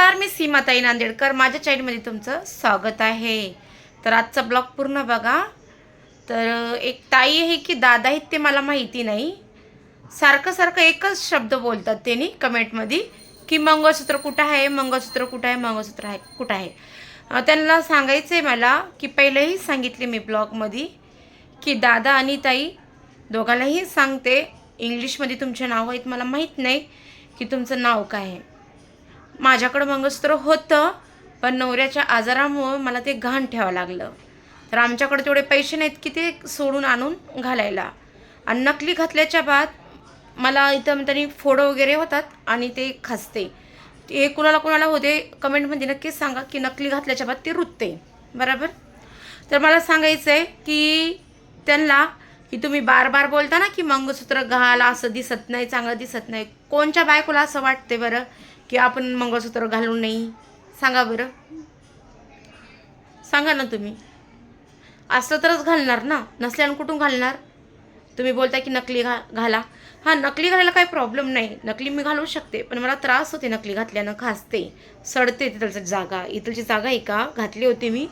नमस्कार मी सीमाताई नांदेडकर. माझ्या चॅनलमध्ये तुमचं स्वागत आहे. तर आजचा ब्लॉग पूर्ण बघा. तर एक ताई आहे की दादा आहेत ते मला माहिती नाही. सारखं सारखं एकच शब्द बोलतात त्यांनी कमेंटमध्ये की मंगळसूत्र कुठं आहे मंगळसूत्र कुठं आहे मंगळसूत्र आहे कुठं आहे? त्यांना सांगायचं आहे मला की पहिलंही सांगितले मी ब्लॉगमध्ये की दादा आणि ताई दोघांनाही सांगते. इंग्लिशमध्ये तुमचे नाव आहेत मला माहीत नाही की तुमचं नाव काय आहे. माझ्याकडं मंगळसूत्र होतं पण नवऱ्याच्या आजारामुळं मला ते घाण ठेवावं लागलं. तर आमच्याकडे तेवढे पैसे नाहीत की ते सोडून आणून घालायला. आणि नकली घातल्याच्या बाद मला इथं त्यांनी फोडं वगैरे होतात आणि ते खासते. ते कुणाला कुणाला होते कमेंटमध्ये नक्कीच सांगा की नकली घातल्याच्या बाद ते रुतते. बरोबर? तर मला सांगायचं आहे की त्यांना की तुम्ही बार बार बोलता ना की मंगळसूत्र घाल असं दिसत नाही चांगलं दिसत नाही. कोणच्या बायकोला असं वाटते बरं? की आपण मंगळसूत्र घालू नाही सांगा बरं. सांगा ना तुम्ही. असलं तरच घालणार ना? नसल्यानं कुठून घालणार? तुम्ही बोलता की नकली घा घाला. हां नकली घालायला काही प्रॉब्लेम नाही. नकली मी घालू शकते पण मला त्रास होते नकली घातल्यानं. खासते सडते तिथलचं जागा. इथलची जागा आहे का? घातली होती मी.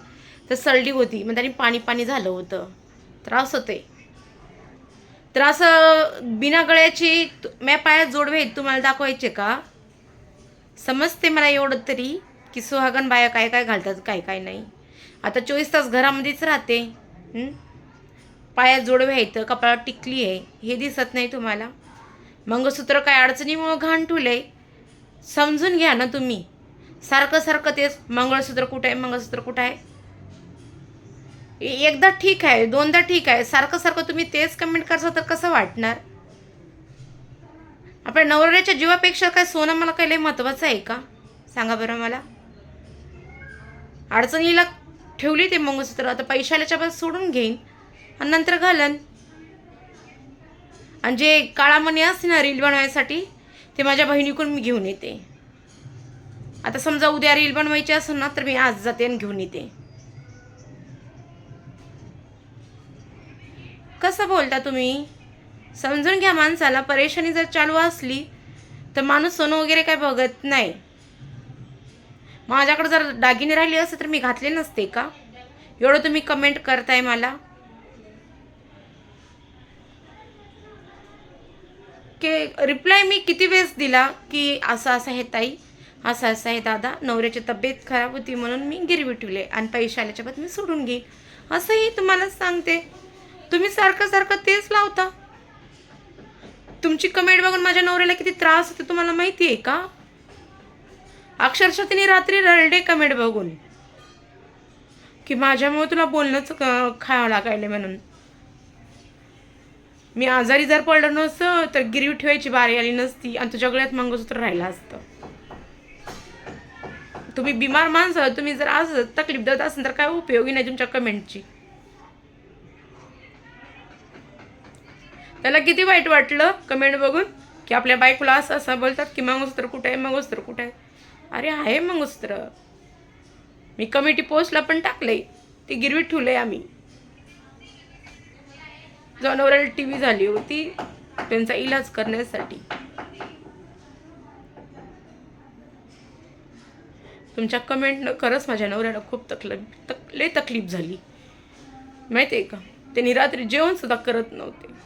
तर सडली होती. मग त्याने पाणी पाणी झालं होतं. त्रास होते. त्रास बिना गळ्याची म्या पायात जोडवे तुम्हाला दाखवायचे का? समजते मला एवढं तरी की सुहागन बाया काय काय घालतात काय काय नाही. आता चोवीस तास घरामध्येच राहते. पायात जोडवे आहेत कपाळात टिकली आहे हे दिसत नाही तुम्हाला? मंगळसूत्र काय अडचणीमुळं घाण ठुले समजून घ्या ना तुम्ही. सारखं सारखं तेच मंगळसूत्र कुठं आहे मंगळसूत्र कुठं आहे? ए- एकदा ठीक आहे दोनदा ठीक आहे सारखं सारखं तुम्ही तेच कमेंट करसा तर कसं वाटणार? पण नवऱ्याच्या जीवापेक्षा काय सोनं मला काही लय महत्त्वाचं आहे का? सांगा बरं मला. अडचणीला ठेवली ते मंगळसूत्र. आता पैशाल्याच्या बस सोडून घेईन आणि नंतर घालन. आणि जे काळा मणी असते ना रील बनवायसाठी ते माझ्या बहिणीकडून मी घेऊन येते. आता समजा उद्या रील बनवायची असेल ना तर मी आज जाते आणि घेऊन येते. कसं बोलता तुम्ही? समजून घ्या माणसाला परेशानी जर चालू असली तर माणूस सोनं वगैरे काय बघत नाही. माझ्याकडे जर दागिने राहिले असते तर मी घातले नसते का? एवढं तुम्ही कमेंट करताय मला. की रिप्लाय मी किती वेळेस दिला की असं असं आहे ताई असं असं आहे दादा नवऱ्याची तब्येत खराब होती म्हणून मी गिरवी ठेवले आणि पैसे आल्याच्या बाद मी सोडून घेईन असंही तुम्हाला सांगते. तुम्ही सारखं सारखं तेच लावता. तुमची कमेंट बघून माझ्या नवऱ्याला किती त्रास होतो तुम्हाला माहिती आहे का? अक्षरशः तिने रात्री रडले कमेंट बघून. की माझ्यामुळे तुला बोलणंच क- खावं लागायले म्हणून. मी आजारी जर पडलं नसतं तर गिरवी ठेवायची बारी आली नसती आणि तुझ्या गळ्यात मंगळसूत्र राहिलं असतं. तुम्ही बिमार माणसं तुम्ही जर आज तकलीफ देत असेल तर काय उपयोगी नाही तुमच्या कमेंटची. त्याला किती वाईट वाटलं कमेंट बघून? की आपल्या बायकोला असं असं बोलतात की मंगळसूत्र कुठे आहे? मंगळसूत्र कुठे आहे? अरे आहे मंगळसूत्र. मी कमिटी पोस्टला पण टाकले ते गिरवीत ठेवले आम्ही. जनावराला टी व्ही झाली होती. त्यांचा इलाज करण्यासाठी. तुमच्या कमेंटनं खरंच माझ्या नवऱ्याला खूप तकलीफ तक लय तकलीफ झाली. माहिती आहे का? त्यांनी रात्री जेवण सुद्धा करत नव्हते.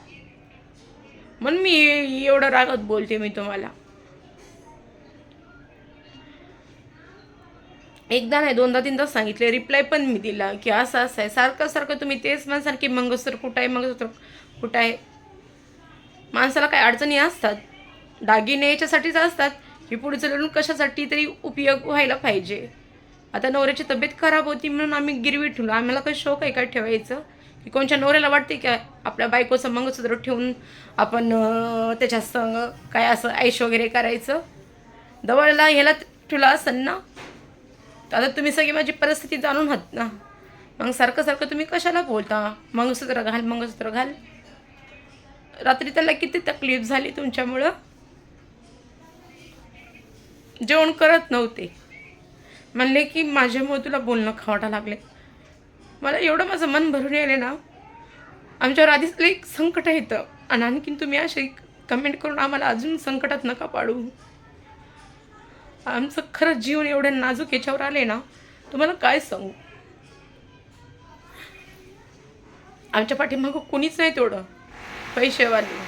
म्हणून मी एवढं रागात बोलते मी तुम्हाला. एकदा नाही दोनदा तीनदा सांगितले. रिप्लाय पण मी दिला की असं असं आहे. सारखं सारखं तुम्ही तेच म्हणसाल की मंगळसूत्र कुठं आहे मंगळसूत्र कुठं आहे माणसाला काही अडचणी असतात? दागिने याच्यासाठीच असतात? की पुढे चालून कशासाठी तरी उपयोग व्हायला पाहिजे? आता नवऱ्याची तब्येत खराब होती म्हणून आम्ही गिरवी ठेवलो. आम्हाला काही शौक आहे का ठेवायचं? की कोणच्या नवऱ्याला वाटते की आपल्या बायकोचं मंगळसूत्र ठेवून आपण त्याच्या संग काय असं ऐश वगैरे करायचं? दवळला ह्याला ठेवला असेल ना? तर आता तुम्ही सगळी माझी परिस्थिती जाणून आहात ना. मग सारखं सारखं तुम्ही कशाला बोलता? मंगळसूत्र घाल मंगळसूत्र घाल. रात्री त्याला किती तकलीफ झाली तुमच्यामुळं? जेवण करत नव्हते. म्हणले की माझ्यामुळे तुला बोलणं खावटा लागले मला एवढं माझं मन भरून यायले ना आमच्यावर आधीच लई संकट येतं आणि आणखीन तुम्ही असे कमेंट करून आम्हाला अजून संकटात नका पाडू. आमचं खरंच जीवन एवढं नाजूक याच्यावर आले ना तुम्हाला काय सांगू? आमच्या पाठीमागं कोणीच नाही तेवढं. पैसेवाले.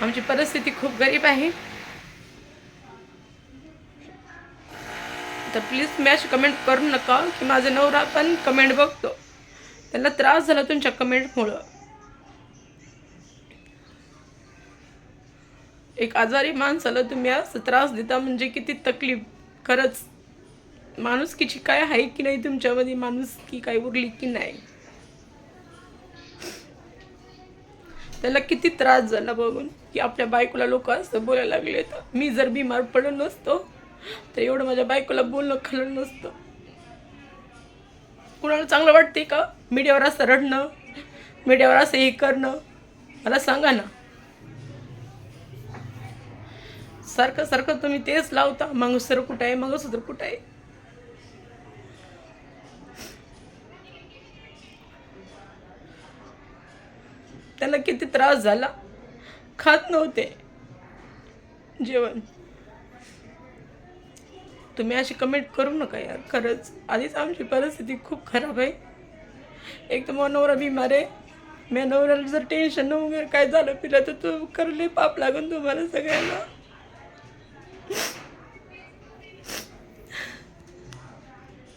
आमची परिस्थिती खूप गरीब आहे. तर प्लीज मॅच कमेंट करू नका की माझा नवरा पण कमेंट बघतो. त्याला त्रास झाला तुमच्या कमेंटमुळं एक आजारी माणसाला तुम्ही असं त्रास देता म्हणजे किती तकलीफ. खरंच माणुसकीची काय आहे की नाही तुमच्यामध्ये माणुसकी काय उरली की नाही? त्याला किती त्रास झाला बघून की आपल्या बायकोला लोक असं बोलायला लागले तर मी जर बिमार पडलो नसतो तर एवढं माझ्या बायकोला बोलणं खाल्लं नसतं. कुणाला चांगलं वाटते का? मीडियावर असं रडणं मीडियावर असं हे करणं मला सांगा ना. सारखं सारखं तुम्ही तेच लावता मंगळसूत्र कुठं आहे मंगळसूत्र कुठं आहे? त्याला किती त्रास झाला. खात नव्हते. जेवण. तुम्ही अशी कमेंट करू नका यार. खरंच आधीच आमची परिस्थिती खूप खराब आहे. एक तर मग नवरा बिमार आहे. मी नवऱ्याला जर टेन्शन वगैरे काय झालं पिलं तर तू करले पाप लागून तुम्हाला सगळ्यांना.